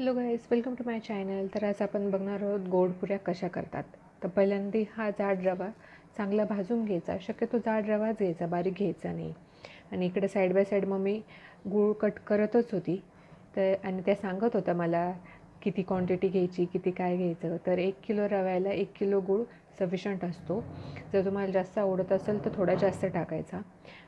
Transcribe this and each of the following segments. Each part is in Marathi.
Hello guys welcome to my channel तर आज आपण बघणार आहोत गोड पुऱ्या कशा करतात. तर पहिल्यांदा हा जाड रवा चांगला भाजून घ्यायचा. शक्यतो जाड रवाच घ्यायचा बारीक घ्यायचा नाही. आणि इकडे साईड बाय साईड मग मी गूळ कट करतच होती. तर आणि त्या सांगत होत्या मला किती क्वांटिटी घ्यायची किती काय घ्यायचं तर एक किलो रव्याला एक किलो गूळ सफिशंट असतो. जर तुम्हाला जास्त आवडत असेल तर थोडा जास्त टाकायचा.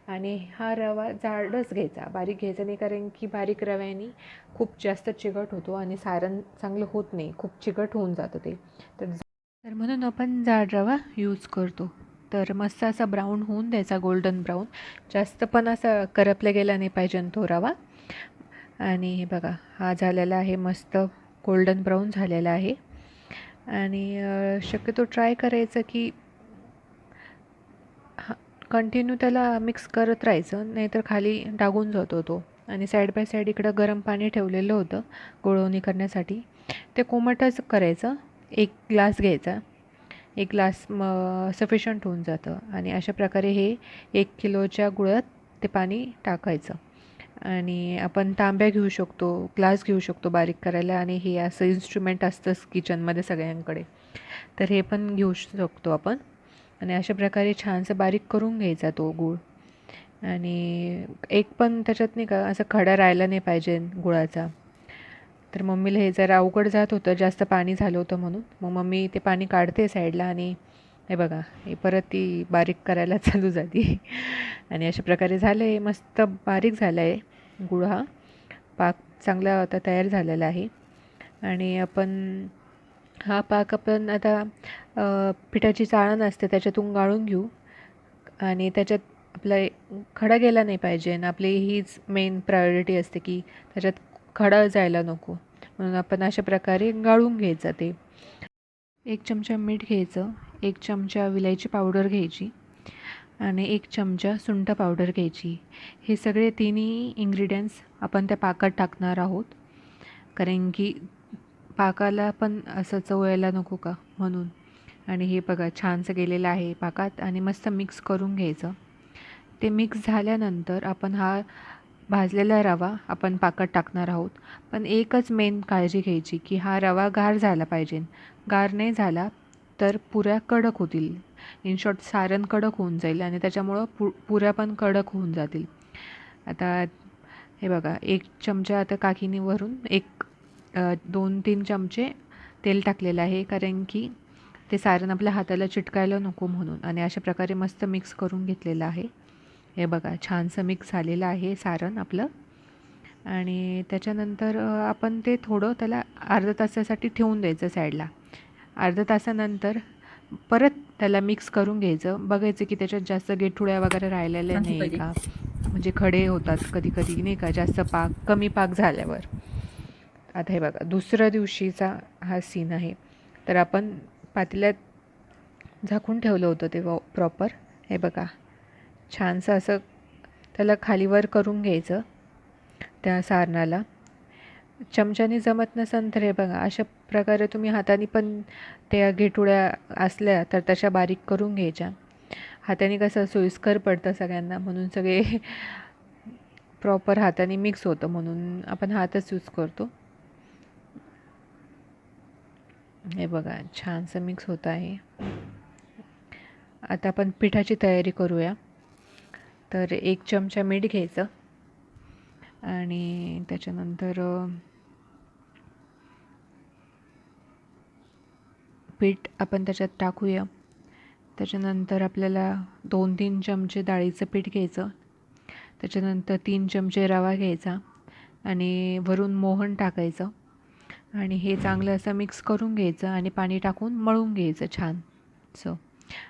आणि हा रवा जाडच घ्यायचा बारीक घ्यायचा नाही कारण की बारीक रव्याने खूप जास्त चिकट होतो आणि सारण चांगलं होत नाही खूप चिकट होऊन जातं ते. तर म्हणून आपण जाड रवा यूज करतो. तर मस्त असा ब्राऊन होऊन द्यायचा गोल्डन ब्राऊन जास्त पण असा करपला गेला नाही पाहिजे तो रवा. आणि हे बघा हा झालेला आहे मस्त गोल्डन ब्राऊन झालेला आहे. आणि शक्यतो ट्राय करायचं की हा कंटिन्यू त्याला मिक्स करत राहायचं नाहीतर खाली डागून जातो तो. आणि साईड बाय साईड इकडं गरम पाणी ठेवलेलं होतं गुळवणी करण्यासाठी. ते कोमटच करायचं एक ग्लास घ्यायचा. एक ग्लास म सफिशंट होऊन जातं. आणि अशा प्रकारे हे एक किलोच्या गुळात ते पाणी टाकायचं. आणि आपण तांब्या घेऊ शकतो ग्लास घेऊ शकतो बारीक करायला आणि हे असं इन्स्ट्रुमेंट असतंच किचनमध्ये सगळ्यांकडे. तर हे पण घेऊ शकतो आपण. आणि अशा प्रकारे छानसं बारीक करून घ्यायचा तो गूळ. आणि एक पण त्याच्यात नाही का असं खडा राहिला नाही पाहिजे गुळाचा. तर मम्मीला हे जरा अवघड जात होतं जास्त पाणी झालं होतं म्हणून. मग मम्मी ते पाणी काढते साईडला आणि हे बघा हे परत ती बारीक करायला चालू जाते. आणि अशा प्रकारे झालं आहे मस्त बारीक झालं आहे गुळ हा. पाक चांगला आता तयार झालेला आहे. आणि आपण हा पाक आपण आता पिठाची चाळण असते त्याच्यातून गाळून घेऊ. आणि त्याच्यात आपला खडा गेला नाही पाहिजे आणि आपली हीच मेन प्रायोरिटी असते की त्याच्यात खडा जायला नको. म्हणून आपण अशा प्रकारे गाळून घ्यायचं ते एक चमचा मीठ घ्यायचं. एक चमचा विलायची पावडर घ्यायची. आणि एक चमचा सुंठ पावडर घ्यायची. हे सगळे तिन्ही इंग्रिडियंट्स आपण त्या पाकात टाकणार आहोत. कारण की पाकाला पण असं चवळायला नको का म्हणून? आणि हे बघा छानसं गेलेलं आहे पाकात आणि मस्त मिक्स करून घ्यायचं. ते मिक्स झाल्यानंतर आपण हा भाजलेला रवा आपण पाकात टाकणार आहोत. पण एकच मेन काळजी घ्यायची की हा रवा गार झाला पाहिजे. गार नाही झाला तर पुऱ्या कडक होतील. इन शॉर्ट सारण कडक होऊन जाईल आणि त्याच्यामुळं पु पुऱ्या पण कडक होऊन जातील. आता हे बघा एक चमचा आता काकीनीवरून एक दोन तीन चमचे तेल टाकलेलं आहे कारण की ते सारण आपल्या हाताला चिटकायला नको म्हणून आणि अशा प्रकारे मस्त मिक्स करून घेतलेलं आहे. हे बघा छानसं मिक्स झालेलं आहे सारण आपलं. आणि त्याच्यानंतर आपण ते थोडं त्याला अर्धा तासासाठी ठेवून द्यायचं साईडला अर्धा तासानंतर परत त्याला मिक्स करून घ्यायचं. बघायचं की त्याच्यात जास्त गेठुड्या वगैरे राहिलेल्या नाही का? म्हणजे खडे होतात कधी कधी नाही का? जास्त पाक कमी पाक झाल्यावर. आता हे बघा दुसऱ्या दिवशीचा हा सीन आहे. तर आपण पातेल्यात झाकून ठेवलं होतं ते प्रॉपर हे बघा छानसं असं त्याला खालीवर करून घ्यायचं त्या सारणाला. चमच्याने जमत नसेल तर हे बघा अशा प्रकारे तुम्ही हाताने पण त्या घेटुळ्या असल्या तर तशा बारीक करून घ्यायच्या. हाताने कसं सोयीस्कर पडतं सगळ्यांना म्हणून सगळे प्रॉपर हाताने मिक्स होतं म्हणून आपण हातच यूज करतो. हे बघा छानसं मिक्स होत आहे. आता आपण पिठाची तयारी करूया. तर एक चमचा मीठ घ्यायचं आणि त्याच्यानंतर पीठ आपण त्याच्यात टाकूया. त्याच्यानंतर आपल्याला दोन तीन चमचे डाळीचं पीठ घ्यायचं. त्याच्यानंतर तीन चमचे रवा घ्यायचा आणि वरून मोहन टाकायचं. आणि हे चांगलं असं मिक्स करून घ्यायचं आणि पाणी टाकून मळून घ्यायचं छान. सो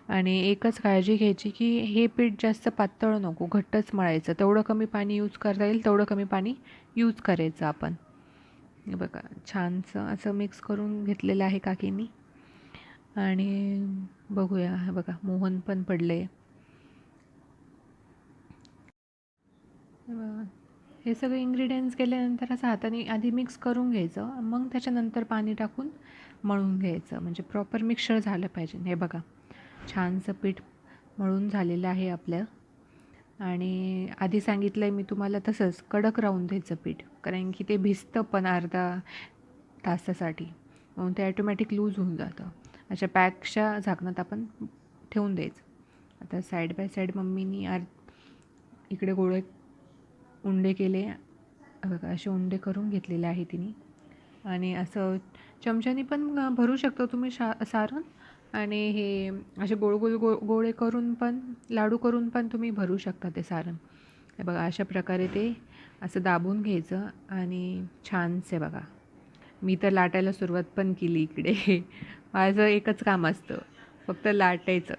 आणि एकच काळजी घ्यायची की हे पीठ जास्त पातळ नको घट्टच मळायचं. तेवढं कमी पाणी यूज करता येईल तेवढं कमी पाणी यूज करायचं आपण. बघा छानसं असं मिक्स करून घेतलेलं आहे काकींनी. आणि बघूया हे बघा मोहन पण पडले. हे सगळे इन्ग्रेडियंट्स केल्यानंतर असं हाताने आधी मिक्स करून घ्यायचं मग त्याच्यानंतर पाणी टाकून मळून घ्यायचं. म्हणजे प्रॉपर मिक्सर झालं पाहिजे. हे बघा छानसं पीठ मळून झालेलं आहे आपलं. आणि आधी सांगितलं आहे मी तुम्हाला तसंच कडक राहून द्यायचं पीठ कारण की ते भिजतं पण अर्धा तासासाठी. म्हणून ते ॲटोमॅटिक लूज होऊन जातं. अशा पॅकच्या झाकणात आपण ठेवून द्यायचं. आता साईड बाय साईड मम्मीनी आर इकडे गोळे उंडे केले. बघा असे उंडे करून घेतलेले आहे तिने. आणि असं चमच्यानी पण भरू शकतो तुम्ही शा सारण. आणि हे असे गोळ गोळ गो गोळे करून पण लाडू करून पण तुम्ही भरू शकता ते सारण. हे बघा अशा प्रकारे ते असं दाबून घ्यायचं. आणि छानसे बघा. मी तर लाटायला सुरुवात पण केली इकडे. माझं एकच काम असतं. फक्त लाटायचं.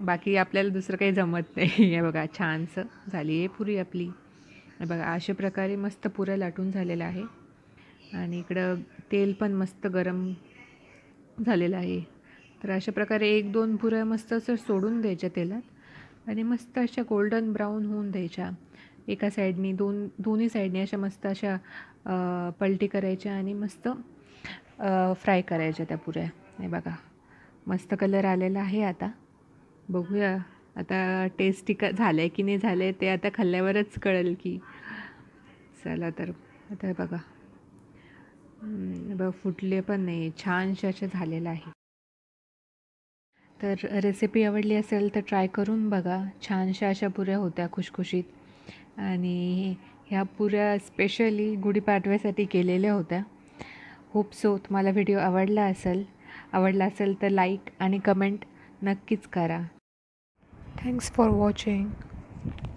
बाकी आपल्याला दुसरं काही जमत नाही. हे बघा छानसं झाली आहे पुरी आपली. बघा अशा प्रकारे मस्त पुऱ्या लाटून झालेला आहे. आणि इकडं तेल पण मस्त गरम झालेलं आहे. तर अशा प्रकारे एक दोन पुऱ्या मस्त असं सोडून द्यायच्या तेलात. आणि मस्त अशा गोल्डन ब्राऊन होऊन द्यायच्या. एका साईडनी दोन दोन्ही साईडनी अशा मस्त अशा पलटी करायच्या आणि मस्त फ्राय करायच्या त्या पुऱ्या. हे बघा. मस्त कलर आलेला आहे आता. बघूया. आता टेस्टी का झालं आहे की नाही झालं आहे ते आता खाल्ल्यावरच कळेल की. चला तर आता हे बघा बघ फुटले पण नाही. छानशे असं झालेलं आहे. तर रेसिपी आवडली असेल तर ट्राय करून बघा. छानशा अशा पुऱ्या होत्या खुशखुशीत. आणि ह्या पुऱ्या स्पेशली गुढीपाडव्यासाठी केलेल्या होत्या. होप सो तुम्हाला व्हिडिओ आवडला असेल. आवडला असेल तर लाईक आणि कमेंट नक्कीच करा. Thanks for watching